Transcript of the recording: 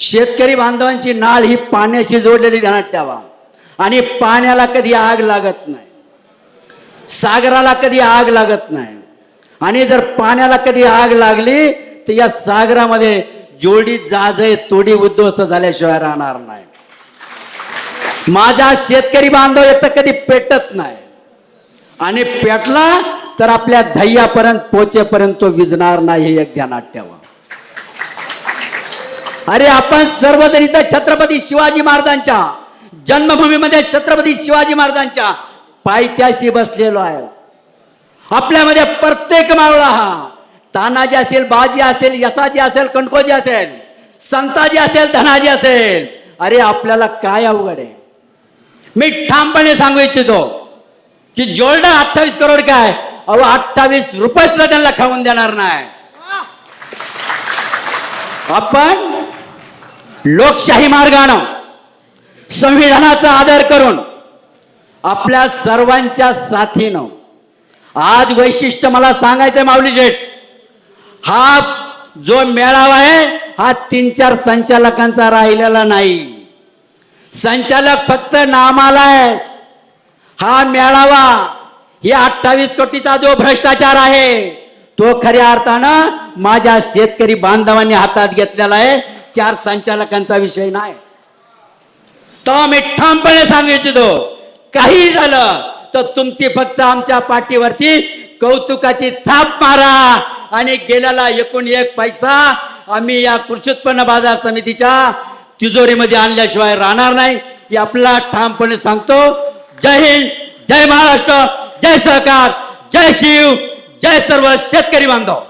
शेतकरी बांधवांची नाळ ही पाण्याशी जोडलेली ध्यानात ठेवा. आणि पाण्याला कधी आग लागत नाही. सागराला कधी आग लागत नाही. आणि जर पाण्याला कधी आग लागली तर या सागरामध्ये जोडी जाज आहे तोडी उद्ध्वस्त झाल्याशिवाय राहणार नाही. माझा शेतकरी बांधव येतं कधी पेटत नाही. आणि पेटला तर आपल्या धैयापर्यंत पोचेपर्यंत तो विजणार नाही हे एक ध्यानात ठेवा. अरे आपण सर्वजण इथं छत्रपती शिवाजी महाराजांच्या जन्मभूमीमध्ये छत्रपती शिवाजी महाराजांच्या पायथ्याशी बसलेलो आहे. आपल्यामध्ये प्रत्येक मावळा हा तानाजी असेल बाजी असेल यसाजी असेल कणकोजी असेल संताजी असेल धनाजी असेल. अरे आपल्याला काय अवघड आहे? मी ठामपणे सांगू इच्छितो की जोल्डा अठ्ठावीस करोड काय? अहो अठ्ठावीस रुपये सुद्धा त्यांना खाऊन देणार नाही. आपण लोकशाही मार्गानं संविधानाचा आदर करून आपल्या सर्वांच्या साथीनं आज वैशिष्ट्य मला सांगायचंय माऊली शेठ हा जो मेळावा आहे हा तीन चार संचालकांचा राहिलेला नाही. संचालक फक्त नामाला आहे हा मेळावा ही अठ्ठावीस कोटीचा जो भ्रष्टाचार आहे तो खऱ्या अर्थानं माझ्या शेतकरी बांधवांनी हातात घेतलेला आहे. चार संचालकांचा विषय नाही. तो मी ठामपणे सांगू इच्छितो. काही झालं तर तुमची फक्त आमच्या पाठीवरती कौतुकाची थाप मारा आणि गेलेला एकूण एक पैसा आम्ही या कृषी उत्पन्न बाजार समितीच्या तिजोरीमध्ये आणल्याशिवाय राहणार नाही. हे आपला ठामपणे सांगतो. जय हिंद जय महाराष्ट्र जय सहकार जय शिव जय सर्व शेतकरी बांधव.